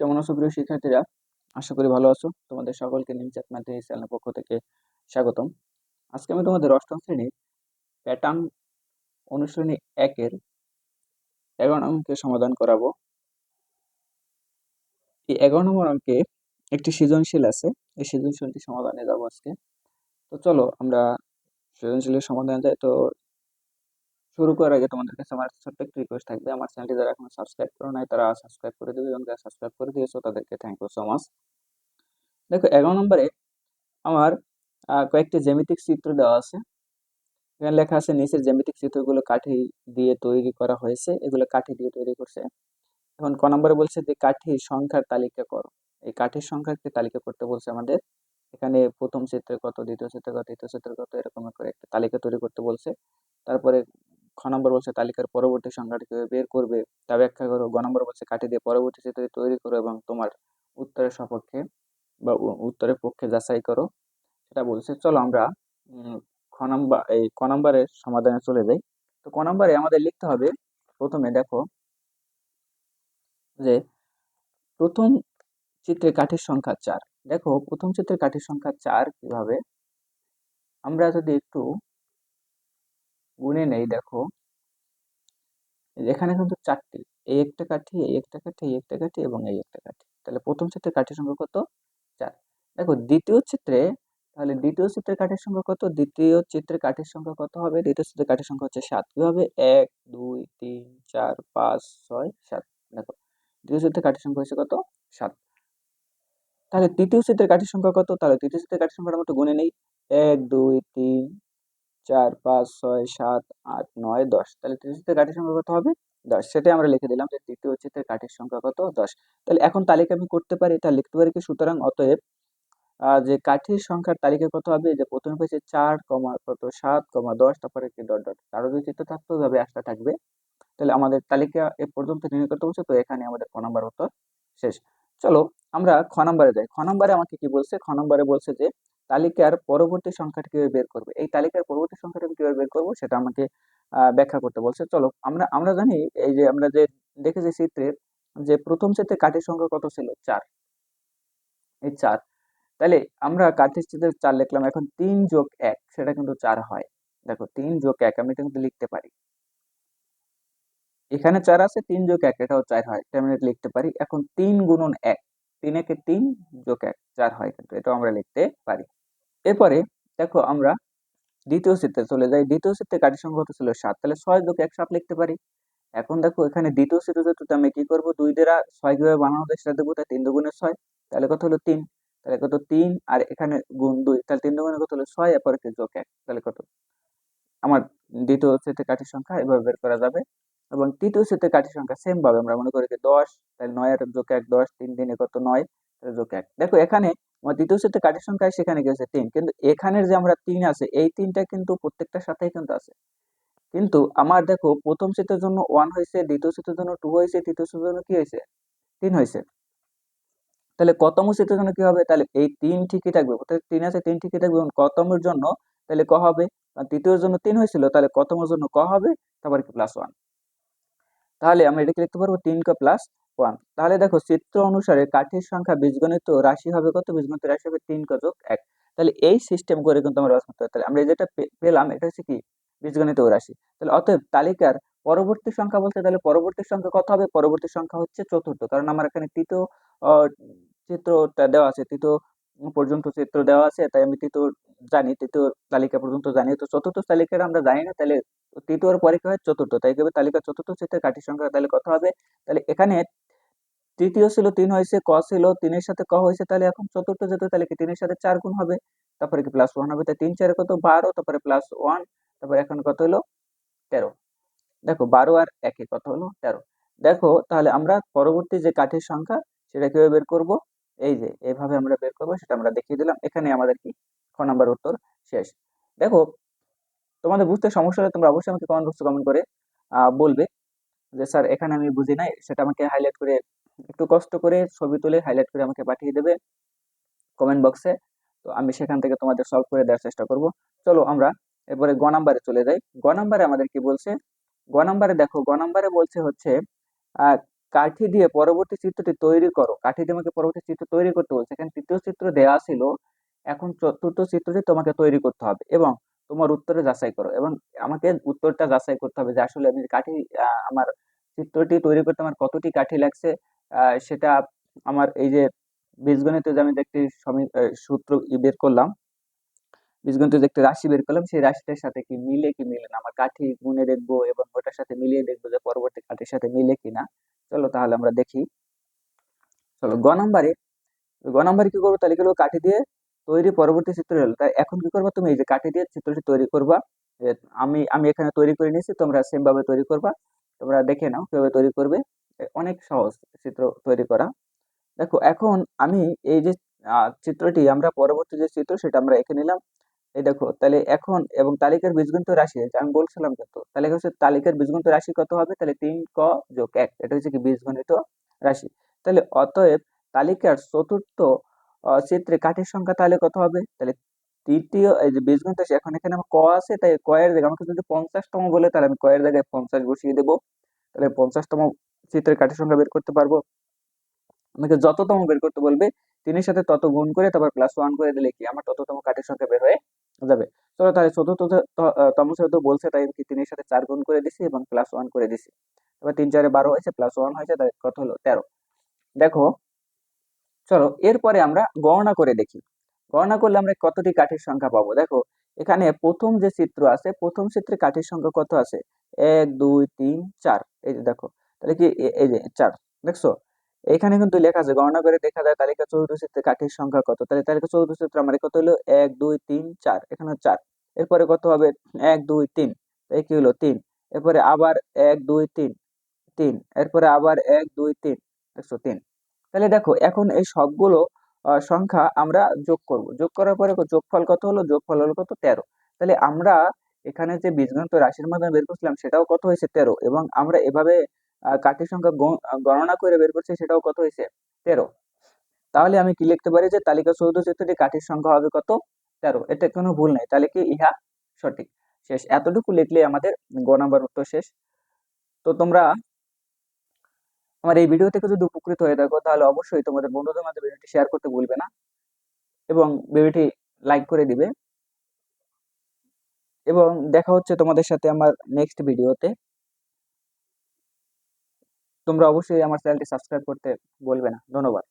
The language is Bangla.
কেমন আছো প্রিয় শিক্ষার্থীরা? আশা করি ভালো আছো। তোমাদের সকলকে নিমচাক ম্যাথমেটিক্স চ্যানেলের পক্ষ থেকে স্বাগতম। আজকে আমি তোমাদের অষ্টম শ্রেণির প্যাটার্ন অনুশ্রেণী একের এগারো অঙ্কে সমাধান করাবো। এই এগারো নম্বর অঙ্কে একটি সৃজনশীল আছে। এই সৃজনশীলটি সমাধানে যাব আজকে। তো চলো আমরা সৃজনশীলের সমাধানে যাই। তো শুরু করার আগে তোমাদের কাছে আমার ছোট্ট একটি রিকোয়েস্ট থাকবে। আমার চ্যানেলটি যারা এখন সাবস্ক্রাইব করো নাই, তারা সাবস্ক্রাইব করে দেবে এবং যারা সাবস্ক্রাইব করে দিয়েছ, তাদেরকে থ্যাংক ইউ সো মাচ দেখো, এগারো নম্বরে আমার কয়েকটি জ্যামিতিক চিত্র দেওয়া আছে। এখানে লেখা আছে, নিচের জ্যামিতিক চিত্রগুলো কাঠি দিয়ে তৈরি করা হয়েছে। এগুলো কাঠি দিয়ে তৈরি করছে। এখন ক নম্বরে বলছে যে, কাঠির সংখ্যার তালিকা করো। এই কাঠির সংখ্যার তালিকা করতে বলছে আমাদের। এখানে প্রথম চিত্রে কত, দ্বিতীয় চিত্রে কত, তৃতীয় চিত্রে কত, এরকম করে একটা তালিকা তৈরি করতে বলছে। তারপরে খ নম্বর বলছে তালিকার পরবর্তী সংখ্যাটি বের করবে। তা ব্যাখ্যা করো। গ নম্বর বলছে কাঠি দিয়ে পরবর্তী চিত্র তৈরি করো এবং তোমার উত্তরের সপক্ষে বা উত্তরের পক্ষে যাচাই করো। সেটা বলছে, চলো আমরা খ নাম্বার, এই ক নাম্বারের সমাধানে চলে যাই। তো ক নাম্বারে আমাদের লিখতে হবে, প্রথমে দেখো যে প্রথম চিত্রে কাঠের সংখ্যা চার। দেখো, প্রথম চিত্রে কাঠের সংখ্যা চার কীভাবে? আমরা যদি একটু গুনে নেই, দেখো। এখানে কিন্তু চারটি, এই একটা কাঠি, এই একটা কাঠি, এই একটা কাঠি এবং এই একটা কাঠি। তাহলে প্রথম চিত্রে কাঠির সংখ্যা কত? চার। দেখো, দ্বিতীয় চিত্রে তাহলে দ্বিতীয় চিত্রের কাঠের সংখ্যা কত? দ্বিতীয় চিত্রের কাঠের সংখ্যা কত হবে? দ্বিতীয় চিত্রের কাঠের সংখ্যা হচ্ছে সাত। কীভাবে এক, দুই, তিন, চার, পাঁচ, ছয়, সাত। দেখো, দ্বিতীয় চিত্রের কাঠের সংখ্যা হচ্ছে কত? সাত। তাহলে তৃতীয় চিত্রের কাঠের সংখ্যা কত? তাহলে তৃতীয় চিত্রের কাঠের সংখ্যাটা মতো গুনে নেই। এক, দুই, তিন চার, পাঁচ, ছয়, সাত, আট, নয়, দশ। তাহলে তৃতীয় চিত্রের কাঠের সংখ্যা কত হবে? দশ। সেটাই আমরা লিখে দিলাম যে তৃতীয় চিত্রের কাঠের সংখ্যা কত? দশ। তাহলে এখন তালিকা আমি করতে পারি, এটা লিখতে পারি কি? সুতরাং অতএব যে কাঠির সংখ্যার তালিকা কত হবে? যে প্রথমে পেয়েছে চার, কমা কত? সাত, কমা দশ, তারপরে কি ডট ডট। আরও যদি চিত্র থাকতো ওইভাবে আসতে থাকবে। তাহলে আমাদের তালিকা এ পর্যন্ত নির্ণয় করতে বলছে, তো এখানে আমাদের ক নম্বর উত্তর শেষ। চলো, আমরা খ নম্বরে যাই। খ নম্বরে আমাকে কি বলছে? খ নম্বরে বলছে যে তালিকার পরবর্তী সংখ্যাটি কীভাবে বের করবে? এই তালিকার পরবর্তী সংখ্যাটা কীভাবে বের করব সেটা আমাকে ব্যাখ্যা করতে বলছে। চলো, আমরা আমরা জানি এই যে আমরা যে দেখেছি চিত্রের যে প্রথম চিত্রে কাঠের সংখ্যা কত ছিল? চার। এই চার। তাহলে আমরা কাঠের চিত্রে চার লিখলাম, এখন তিন যোগ এক, সেটা কিন্তু চার হয়। দেখো, তিন যোগ এক, আমি এটা কিন্তু লিখতে পারি। এখানে চার আছে, তিন যোগ এক, এটাও চার হয়, এটা আমি লিখতে পারি। এখন তিন গুণন এক, তিন একে তিন যোগ এক, চার হয় কিন্তু, এটাও আমরা লিখতে পারি। এরপরে দেখো আমরা দ্বিতীয় চিত্রে চলে যাই। দ্বিতীয় চিত্রে কাঠি সংখ্যা ছিল? সাত। তাহলে ছয় যোগ এক সাত লিখতে পারি। এখন দেখো এখানে দ্বিতীয় চিত্র আমি কি করব? দুই দ্বারা ছয় কীভাবে বানানো যায় সেটা দেবো তাই তিন দুগুণের ছয়। তাহলে কত হলো তিন? তাহলে কত তিন? আর এখানে গুণ দুই। তাহলে তিন দুগুণে কত হলো ছয়? এরপরে কি যোগ এক। তাহলে কত? আমার দ্বিতীয় সেটে কাঠির সংখ্যা এভাবে বের করা যাবে। এবং তৃতীয় সেটে কাঠির সংখ্যা সেম ভাবে আমরা মনে করি দশ। তাহলে নয় আর যোগ এক দশ। তিন দিনে কত নয়? যোগ এক। দেখো এখানে আমার দ্বিতীয় সেটে কাঠির সংখ্যা সেখানে গেছে তিন। কিন্তু এখানের যে আমরা তিন আছে, এই তিনটা কিন্তু প্রত্যেকটার কিন্তু আছে। কিন্তু আমার দেখো, প্রথম সেটের জন্য ওয়ান হয়েছে, দ্বিতীয় সেটের জন্য টু হয়েছে, তৃতীয় সেটের জন্য কি হয়েছে? তিন হয়েছে। তাহলে কতম সেটের জন্য কি হবে? তাহলে এই তিন ঠিকই থাকবে। তিন আছে, তিন ঠিকই থাকবে। এবং কতমের জন্য? তাহলে ক হবে? তৃতীয় জন্য তিন হয়েছিল, তাহলে কতমের জন্য ক হবে? তারপরে কি প্লাস ওয়ান তাহলে আমরা এটাকে লিখতে পারব তিন ক প্লাস ওয়ান। তাহলে দেখো চিত্র অনুসারে কাঠের সংখ্যা বীজগণিত রাশি হবে কত? বীজগণিত রাশি হবে তিন ক যোগ এক। তাহলে এই সিস্টেম করে কিন্তু আমরা করতে তাহলে আমরা যেটা পেলাম এটা হচ্ছে কি? বীজগণিত রাশি। তাহলে অতএব তালিকার পরবর্তী সংখ্যা বলতে তাহলে পরবর্তী সংখ্যা কত হবে? পরবর্তী সংখ্যা হচ্ছে চতুর্থ। কারণ আমার এখানে তৃতীয় চিত্রটা দেওয়া আছে। তৃতীয় পর্যন্ত চিত্র দেওয়া আছে, তাই আমি তৃতীয় জানি তৃতীয় তালিকা পর্যন্ত জানি। তো চতুর্থ তালিকার আমরা জানি না, তাহলে তৃতীয় পরে কি হয় চতুর্থ। তাই তালিকা চতুর্থ চিত্রের কাঠি সংখ্যা তাহলে কত হবে? তাহলে এখানে তৃতীয় ছিল তিন হয়েছে, ক ছিল, তিনের সাথে ক হয়েছে, তাহলে এখন চতুর্থ যেত তাহলে কি তিনের সাথে চার গুণ হবে? তারপরে কি প্লাস ওয়ান হবে? তাই তিন চারে কত? বারো, তারপরে প্লাস ওয়ান তারপরে এখন কত হলো? তেরো। দেখো, বারো আর একে কত হলো? তেরো। দেখো, তাহলে আমরা পরবর্তী যে কাঠের সংখ্যা, সেটা কীভাবে বের করব? এই যে এইভাবে আমরা বের করব, সেটা আমরা দেখিয়ে দিলাম। এখানে আমাদের কি? খ নাম্বার উত্তর শেষ। দেখো, তোমাদের বুঝতে সমস্যা হলে তোমরা অবশ্যই আমাকে কমেন্ট বক্সে কমেন্ট করে বলবে যে, স্যার, এখানে আমি বুঝি নাই। সেটা আমাকে হাইলাইট করে একটু কষ্ট করে ছবি তুলে হাইলাইট করে আমাকে পাঠিয়ে দেবে কমেন্ট বক্সে তো আমি সেখান থেকে তোমাদের সলভ করে দেওয়ার চেষ্টা করব। চলো আমরা এরপরে গ নাম্বারে চলে যাই। গ নাম্বারে আমাদের কি বলছে? গ নাম্বারে দেখো, গ নাম্বারে বলছে হচ্ছে কাঠি দিয়ে পরবর্তী চিত্রটি তৈরি করো। কাঠি দিয়ে আমাকে পরবর্তী চিত্র তৈরি করতে বলছে। এখানে তৃতীয় চিত্র দেওয়া ছিল, এখন চতুর্থ চিত্রটি তোমাকে তৈরি করতে হবে এবং তোমার উত্তরে যাচাই করো এবং আমাকে উত্তরটা যাচাই করতে হবে যে আসলে আমি কাঠি আমার চিত্রটি তৈরি করতে আমার কতটি কাঠি লাগছে। সেটা আমার এই যে বীজগণিতে যে আমি একটি সূত্র বের করলাম, বীজগণিতে যে একটি রাশি বের করলাম, সেই রাশিটার সাথে কি মিলে কি মিলে না? আমার কাঠি গুনে দেখব এবং ওটার সাথে মিলিয়ে দেখব যে পরবর্তী কাঠির সাথে মিলে কিনা চলো তাহলে আমরা দেখি। চলো, গ নাম্বারে গ নাম্বারে কি করব? তাহলে কি কাঠি দিয়ে তৈরি পরবর্তী চিত্র হলো। তাই এখন কি করবা তুমি? এই যে কাঠি দিয়ে চিত্রটি তৈরি করবা। আমি আমি এখানে তৈরি করে নিয়েছি, তোমরা সেম ভাবে তৈরি করবা। তোমরা দেখে নাও কীভাবে তৈরি করবে। অনেক সহজ চিত্র তৈরি করা। দেখো, এখন আমি এই যে চিত্রটি, আমরা পরবর্তী যে চিত্র, সেটা আমরা এঁকে নিলাম। এই দেখো, তাহলে এখন, এবং তালিকার বীজগণিত রাশি আমি বলছিলাম কত তাহলে হচ্ছে তালিকার বীজগণিত রাশি কত হবে? তাহলে তিন ক যোগ এক, এটা হচ্ছে কি বীজগণিত রাশি। তাহলে অতএব তালিকার চতুর্থ চিত্রে কাঠের সংখ্যা তাহলে কত হবে? তাহলে তৃতীয়, এই যে বীজগণিত রাশি, এখন এখানে আমার ক আছে, তাই ক এর জায়গায় আমাকে যদি পঞ্চাশতম বলে, তাহলে আমি ক এর জায়গায় পঞ্চাশ বসিয়ে দেবো। তাহলে পঞ্চাশতম চিত্রের কাঠের সংখ্যা বের করতে পারব। আমাকে যততম বের করতে বলবে, তিনের সাথে তত গুণ করে তারপর প্লাস ওয়ান করে দিলে কি? আমার তততম কাঠের সংখ্যা বের হয়ে যাবে। চলো তাহলে চতুর্থ ত- তম যেহেতু বলছে, তাই কি তিনের সাথে চার গুণ করে দিছি এবং প্লাস ওয়ান করে দিছি। এবার তিন চারে বারো হয়েছে প্লাস ওয়ান হয়েছে তাই কত হলো? তেরো। দেখো, চলো, এরপরে আমরা গণনা করে দেখি। গণনা করলে আমরা কতটি কাঠের সংখ্যা পাবো? দেখো, এখানে প্রথম যে চিত্র আছে, প্রথম চিত্রে কাঠের সংখ্যা কত আছে? এক, দুই, তিন, চার। এই যে দেখো তাহলে কি এই যে, চার, দেখছ? এখানে কিন্তু লেখা আছে, গণনা করে দেখা যায় তালিকা চৌদ্দ চিত্রে কাঠের সংখ্যা কত? তাহলে তালিকা চৌদ্দ চিত্র আমার কত হলো? এক, দুই, তিন, চার, এখানে চার। এরপরে কত হবে? এক, দুই, তিন। এই কি হলো? তিন। এরপরে আবার এক, দুই, তিন তিন। এরপরে আবার এক, দুই, তিন, দেখছ? তিন। তাহলে দেখো, এখন এই সবগুলো সংখ্যা আমরা যোগ করব। যোগ করার পরে যোগফল কত হলো? যোগফল হলো কত? তেরো। তাহলে আমরা এখানে যে বীজগণিত রাশির মাধ্যমে বের করছিলাম, সেটাও কত হয়েছে? তেরো। এবং আমরা এভাবে কাঠির সংখ্যা গণনা করে বের করছি সেটাও কত হয়েছে? তেরো। তাহলে আমি কি লিখতে পারি যে তালিকা চৌদ্দ চিত্রটি কাঠির সংখ্যা হবে কত? তেরো। এতে কোনো ভুল নেই, তাহলে কি ইহা সঠিক। শেষ। এতটুকু লিখলে আমাদের গ নাম্বার উত্তর শেষ। তো তোমরা আমার এই ভিডিও থেকে যদি উপকৃত হয়ে থাকো, তাহলে অবশ্যই তোমাদের বন্ধুদের মাঝে ভিডিওটি শেয়ার করতে ভুলবে না এবং ভিডিওটি লাইক করে দিবে। এবং দেখা হচ্ছে তোমাদের সাথে আমার নেক্সট ভিডিওতে। তোমরা অবশ্যই আমার চ্যানেলটি সাবস্ক্রাইব করতে বলবে না। ধন্যবাদ।